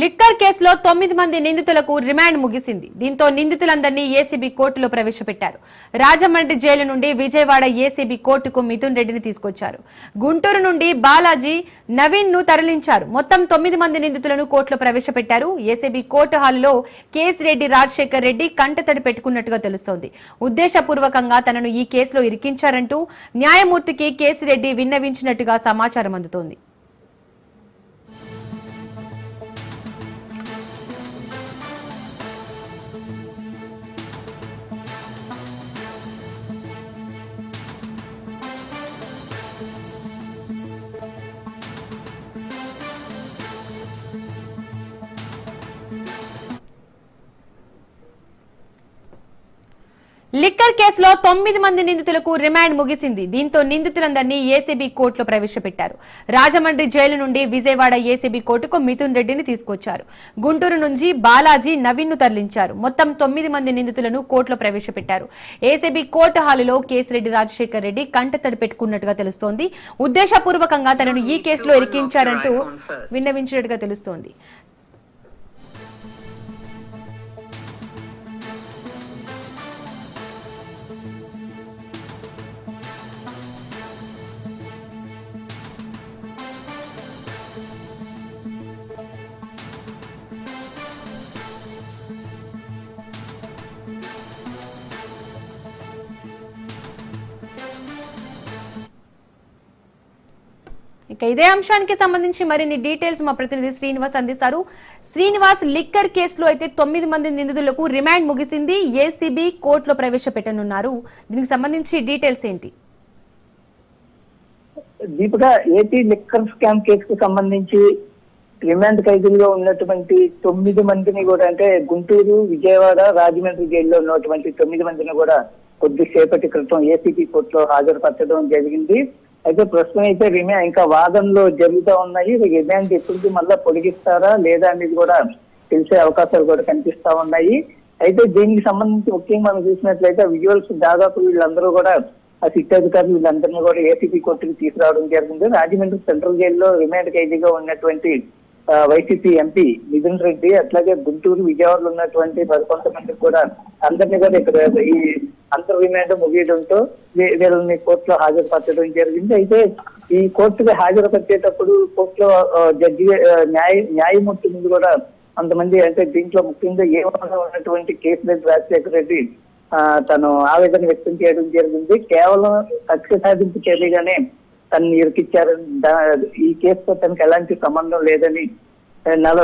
Liquor కేసులో తొమ్మిది మంది నిందితులకు రిమాండ్ ముగిసింది. దీంతో నిందితులందరినీ ఏసీబీ కోర్టులో ప్రవేశపెట్టారు. రాజమండ్రి జైలు నుండి విజయవాడ ఏసీబీ కోర్టుకు మిథున్ రెడ్డిని తీసుకొచ్చారు. గుంటూరు నుండి బాలాజీ నవీన్ను తరలించారు. మొత్తం తొమ్మిది మంది నిందితులను కోర్టులో ప్రవేశపెట్టారు. ఏసీబీ కోర్టు హాల్లో కేసిరెడ్డి రాజశేఖర్ రెడ్డి కంటతడి పెట్టుకున్నట్టుగా తెలుస్తోంది. ఉద్దేశపూర్వకంగా తనను ఈ కేసులో ఇరికించారంటూ న్యాయమూర్తికి కేసిరెడ్డి విన్నవించినట్టుగా సమాచారం అందుతోంది. లిక్కర్ కేసులో తొమ్మిది మంది నిందితులకు రిమాండ్ ముగిసింది. దీంతో నిందితులందరినీ ఏసీబీ కోర్టులో ప్రవేశపెట్టారు. రాజమండ్రి జైలు నుండి విజయవాడ ఏసీబీ కోర్టుకు మిథున్ రెడ్డిని తీసుకొచ్చారు. గుంటూరు నుంచి బాలాజీ నవీన్ను తరలించారు. మొత్తం తొమ్మిది మంది నిందితులను కోర్టులో ప్రవేశపెట్టారు. ఏసీబీ కోర్టు హాలులో కేసిరెడ్డి రాజశేఖర్ రెడ్డి కంటతడి పెట్టుకున్నట్టుగా తెలుస్తోంది. ఉద్దేశపూర్వకంగా తనను ఈ కేసులో ఇరికించారంటూ విన్నవించినట్టుగా తెలుస్తోంది. ఇక ఇదే అంశానికి సంబంధించి మరిన్ని డీటెయిల్స్ మా ప్రతినిధి శ్రీనివాస్ అందిస్తారు. శ్రీనివాస్ లిక్కర్ కేసులో అయితే తొమ్మిది మంది నిందితులకు రిమాండ్ ముగిసింది. ఏసీబీ కోర్టులో ప్రవేశపెట్టనున్నారు. దీనికి సంబంధించి డీటెయిల్స్ ఏంటి? దీపిక ఏపీ లిక్కర్ స్కామ్ కేసుకు సంబంధించి రిమాండ్ ఖైదీల్లో ఉన్నటువంటి తొమ్మిది మందిని కూడా అంటే గుంటూరు విజయవాడ రాజమండ్రి జైల్లో ఉన్నటువంటి తొమ్మిది మందిని కూడా కొద్దిసేపటి క్రితం ఏసీపీ కోర్టులో హాజరుపరచడం జరిగింది. అయితే ప్రస్తుతం అయితే రిమా ఇంకా వాదనలు జరుగుతూ ఉన్నాయి. రిమాండ్ ఎప్పుడు మళ్ళీ పొడిగిస్తారా లేదా అనేది కూడా తెలిసే అవకాశాలు కూడా కనిపిస్తా ఉన్నాయి. అయితే దీనికి సంబంధించి ముఖ్యంగా మనం చూసినట్లయితే విజువల్స్ దాదాపు వీళ్ళందరూ కూడా ఆ సిట్ అధికారులు వీళ్ళందరినీ కూడా ఏసీపీ కోర్టుకి తీసుకురావడం జరిగింది. రాజమండ్రి సెంట్రల్ జైల్లో రిమాండ్ ఖైదీగా ఉన్నటువంటి వైసీపీ ఎంపీ మిథున్ రెడ్డి అట్లాగే గుంటూరు విజయవాడలో ఉన్నటువంటి మరికొంతమంది కూడా అందరినీ కూడా ఇక్కడ ఈ అంతర్ రిమాండ్ ముగియడంతో వీళ్ళని కోర్టులో హాజరుపరచడం జరిగింది. అయితే ఈ కోర్టుకి హాజరుపరిచేటప్పుడు కోర్టులో జడ్జి న్యాయ న్యాయమూర్తి ముందు కూడా కొంతమంది అంటే దీంట్లో ముఖ్యంగా ఏ ఉన్నటువంటి కేసిరెడ్డి రాజశేఖర రెడ్డి ఆ, తను ఆవేదన వ్యక్తం చేయడం జరిగింది. కేవలం కక్ష సాధింపు చర్యగానే తను ఇరికిచ్చారని ఈ కేసుతో తనకి ఎలాంటి సంబంధం లేదని నల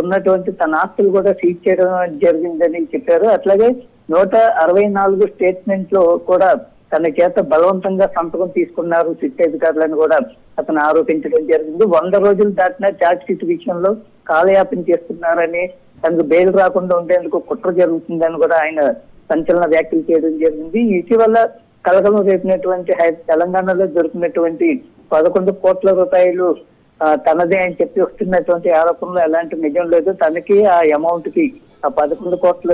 ఉన్నటువంటి తన ఆస్తులు కూడా సీజ్ చేయడం జరిగిందని చెప్పారు. అట్లాగే నూట అరవై నాలుగు స్టేట్మెంట్లో కూడా తన చేత బలవంతంగా సంతకం తీసుకున్నారు సిట్ అధికారులను కూడా అతను ఆరోపించడం జరిగింది. వంద రోజులు దాటిన చార్జ్ షీట్ విషయంలో కాలయాపన చేస్తున్నారని తనకు బెయిల్ రాకుండా ఉండేందుకు కుట్ర జరుగుతుందని కూడా ఆయన సంచలన వ్యాఖ్యలు చేయడం జరిగింది. ఇటీవల కలకలం రేపినటువంటి హై- తెలంగాణలో దొరికినటువంటి పదకొండు కోట్ల రూపాయలు తనదే అని చెప్పి వస్తున్నటువంటి ఆరోపణలు ఎలాంటి నిజం లేదు. తనకి ఆ అమౌంట్కి ఆ పదకొండు కోట్ల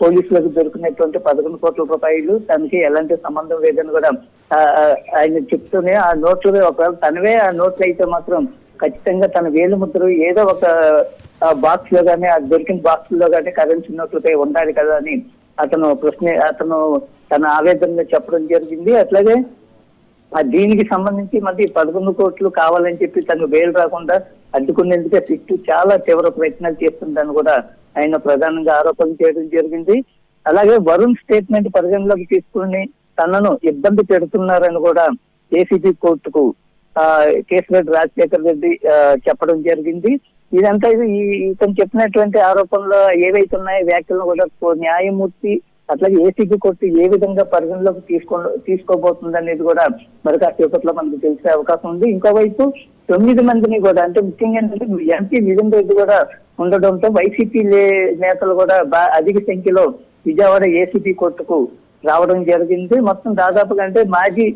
పోలీసులకు దొరికినటువంటి పదకొండు కోట్ల రూపాయలు తనకి ఎలాంటి సంబంధం లేదని కూడా ఆయన చెప్తూనే ఆ నోట్లు ఒకవేళ తనవే ఆ నోట్లు అయితే మాత్రం ఖచ్చితంగా తన వేలు ముద్ర ఏదో ఒక బాక్స్లో కానీ ఆ దొరికిన బాక్స్లో కానీ కరెన్సీ నోట్లపై ఉండాలి కదా అని అతను ప్రశ్న అతను తన ఆవేదన చెప్పడం జరిగింది. అట్లాగే దీనికి సంబంధించి మళ్ళీ పదకొండు కోట్లు కావాలని చెప్పి తను బెయిల్ రాకుండా అడ్డుకునేందుకే పిట్టు చాలా తీవ్ర ప్రయత్నాలు చేస్తుందని కూడా ఆయన ప్రధానంగా ఆరోపణ చేయడం జరిగింది. అలాగే వరుణ్ స్టేట్మెంట్ పరిగణలోకి తీసుకుని తనను ఇబ్బంది పెడుతున్నారని కూడా ఏసీబీ కోర్టుకు ఆ కేసిరెడ్డి రాజశేఖర్ రెడ్డి చెప్పడం జరిగింది. ఇదంతా ఇది ఇతను చెప్పినటువంటి ఆరోపణలు ఏవైతే ఉన్నాయో వ్యాఖ్యలను కూడా న్యాయమూర్తి అట్లాగే ఏసీబీ కోర్టు ఏ విధంగా పరిగణలోకి తీసుకో తీసుకోబోతుంది అనేది కూడా మరి కాసేపట్లో మనకు తెలిసే అవకాశం ఉంది. ఇంకోవైపు తొమ్మిది మందిని కూడా అంటే ముఖ్యంగా ఏంటంటే ఎంపీ మిథున్ రెడ్డి కూడా ఉండడంతో వైసీపీ లే- నేతలు కూడా బా అధిక సంఖ్యలో విజయవాడ ఏసీబీ కోర్టుకు రావడం జరిగింది. మొత్తం దాదాపుగా అంటే మాజీ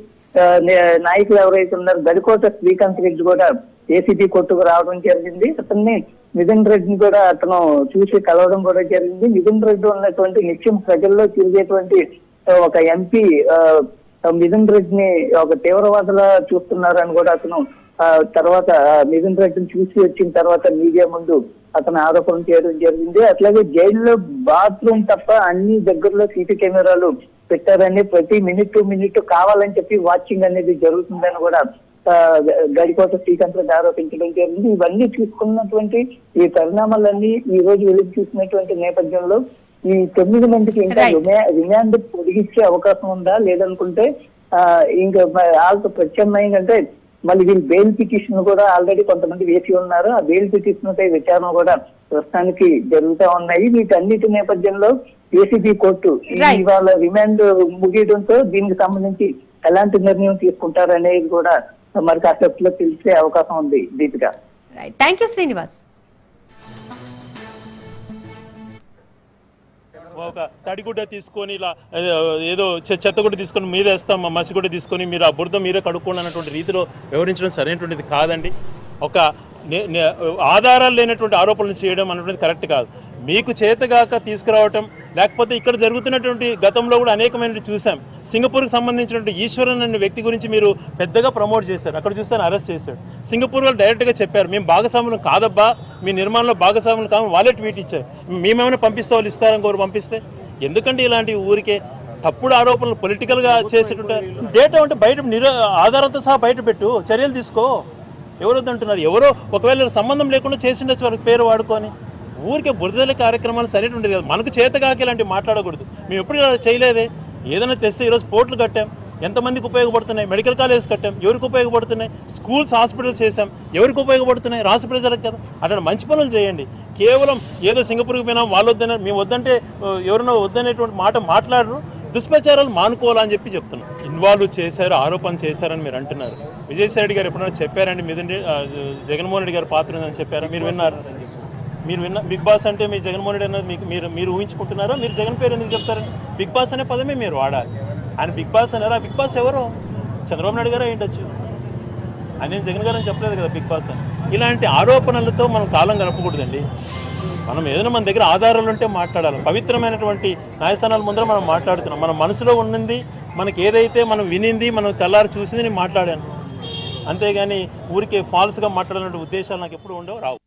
నాయకులు ఎవరైతే ఉన్నారో గడికోట శ్రీకాంత్ రెడ్డి కూడా ఏసీబీ కోర్టుకు రావడం జరిగింది. అతన్ని మిథున్ రెడ్డిని కూడా అతను చూసి కలవడం కూడా జరిగింది. మిథున్ రెడ్డి ఉన్నటువంటి నిత్యం ప్రజల్లో తిరిగేటువంటి ఒక ఎంపీ మిథున్ రెడ్డిని ఒక తీవ్రవాదులా చూస్తున్నారని కూడా అతను ఆ, తర్వాత మిథున్ రెడ్డిని చూసి వచ్చిన తర్వాత మీడియా ముందు అతను ఆరోపణ చేయడం జరిగింది. అట్లాగే జైల్లో బాత్రూమ్ తప్ప అన్ని దగ్గరలో సీసీ కెమెరాలు పెట్టారని ప్రతి మినిట్ టు మినిట్ కావాలని చెప్పి వాచింగ్ అనేది జరుగుతుందని కూడా గడికోట శ్రీకాంత్ రెడ్డి ఆరోపించడం జరిగింది. ఇవన్నీ చూసుకున్నటువంటి ఈ పరిణామాలన్నీ ఈ రోజు వెలుగు చూసినటువంటి నేపథ్యంలో ఈ తొమ్మిది మందికి ఇంకా రిమాండ్ పొడిగించే అవకాశం ఉందా? లేదనుకుంటే ఆ, ఇంకా వాళ్ళతో ప్రత్యామ్నాయంగా అంటే మళ్ళీ వీళ్ళు బెయిల్ పిటిషన్ కూడా ఆల్రెడీ కొంతమంది వేసి ఉన్నారు. ఆ బెయిల్ పిటిషన్ పై విచారణ కూడా ప్రస్తుతానికి జరుగుతూ ఉన్నాయి. వీటన్నిటి నేపథ్యంలో ఏసీబీ కోర్టు. ఇవాళ రిమాండ్ ముగియడంతో దీనికి సంబంధించి ఎలాంటి నిర్ణయం తీసుకుంటారనేది కూడా మరి కాసేపట్లో తెలిసే అవకాశం ఉంది Deepika. Right thank you Srinivas ఒక తడిగుడ్డ తీసుకొని ఇలా ఏదో చె- చెత్తగుడ్డ తీసుకొని మీద వేస్తాం మా మసిగుడ్డ తీసుకొని మీరు ఆ బురద మీరే కడుక్కోండి అన్నటువంటి రీతిలో వ్యవహరించడం సరైనటువంటిది కాదండి. ఒక ఆధారాలు లేనటువంటి ఆరోపణలు చేయడం అన్నటువంటిది కరెక్ట్ కాదు. మీకు చేతగాక తీసుకురావటం లేకపోతే ఇక్కడ జరుగుతున్నటువంటి గతంలో కూడా అనేకమైన చూసాం సింగపూర్కి సంబంధించినటువంటి ఈశ్వరన్ అనే వ్యక్తి గురించి మీరు పెద్దగా ప్రమోట్ చేశారు. అక్కడ చూస్తే అరెస్ట్ చేశాడు. సింగపూర్ వాళ్ళు డైరెక్ట్గా చెప్పారు మేము భాగస్వాములు కాదబ్బా మీ నిర్మాణంలో భాగస్వాములు కాదు వాళ్ళే ట్వీట్ ఇచ్చారు. మేమేమైనా పంపిస్తే వాళ్ళు ఇస్తారని కోరు పంపిస్తే? ఎందుకంటే ఇలాంటి ఊరికే తప్పుడు ఆరోపణలు పొలిటికల్గా చేసేటువంటి డేటా ఉంటే బయట నిర ఆధారంతో సహా బయట పెట్టు చర్యలు తీసుకో. ఎవరు వద్దంటున్నారు ఎవరో ఒకవేళ సంబంధం లేకుండా చేసిండొచ్చు వాళ్ళకి పేరు వాడుకొని. ఊరికే బురదల కార్యక్రమాలు సరిగ్గా ఉండేది కదా. మనకు చేతగాకి ఇలాంటివి మాట్లాడకూడదు. మేము ఎప్పుడు ఇలా చేయలేదే. ఏదైనా తెస్తే ఈరోజు పోర్ట్లు కట్టాం. ఎంతమందికి ఉపయోగపడుతున్నాయి? మెడికల్ కాలేజ్ కట్టాం. ఎవరికి ఉపయోగపడుతున్నాయి? స్కూల్స్ హాస్పిటల్స్ చేసాం ఎవరికి ఉపయోగపడుతున్నాయి? రాష్ట్ర ప్రజలకు కదా. అట్లా మంచి పనులు చేయండి. కేవలం ఏదో సింగపూర్కి పోయినాం వాళ్ళు వద్దనే మేము వద్దంటే ఆ, ఎవరైనా వద్దనేటువంటి మాట మాట్లాడరు. దుష్ప్రచారాలు మానుకోవాలని చెప్పి చెప్తున్నాం. ఇన్వాల్వ్ చేశారు ఆరోపణ చేశారని మీరు అంటున్నారు. విజయసాయి రెడ్డి గారు ఎప్పుడైనా చెప్పారండి? మీదండి జగన్మోహన్ రెడ్డి గారు పాత్ర ఉందని చెప్పారు? మీరు విన్నారు. మీరు విన్న బిగ్ బాస్ అంటే మీ జగన్మోహన్ రెడ్డి అన్నది మీకు మీరు మీరు ఊహించుకుంటున్నారా? మీరు జగన్ పేరు ఎందుకు చెప్తారండి బిగ్ బాస్ అనే పదమే మీరు వాడాలి. ఆయన బిగ్ బాస్ అన్నారు? ఆ బిగ్ బాస్ ఎవరు? చంద్రబాబు నాయుడు గారు ఏంటచ్చు ఆయన నేను జగన్ గారు అని చెప్పలేదు కదా బిగ్ బాస్ అని. ఇలాంటి ఆరోపణలతో మనం కాలం గడపకూడదండి. మనం ఏదైనా మన దగ్గర ఆధారాలు ఉంటే మాట్లాడాలి. పవిత్రమైనటువంటి న్యాయస్థానాల ముందర మనం మాట్లాడుతున్నాం. మన మనసులో ఉన్నది మనకి ఏదైతే మనం వినింది మనం తెల్లారి చూసింది నేను మాట్లాడాను. అంతేగాని ఊరికే ఫాల్స్గా మాట్లాడాలనే ఉద్దేశాలు నాకు ఎప్పుడు ఉండవు రావు.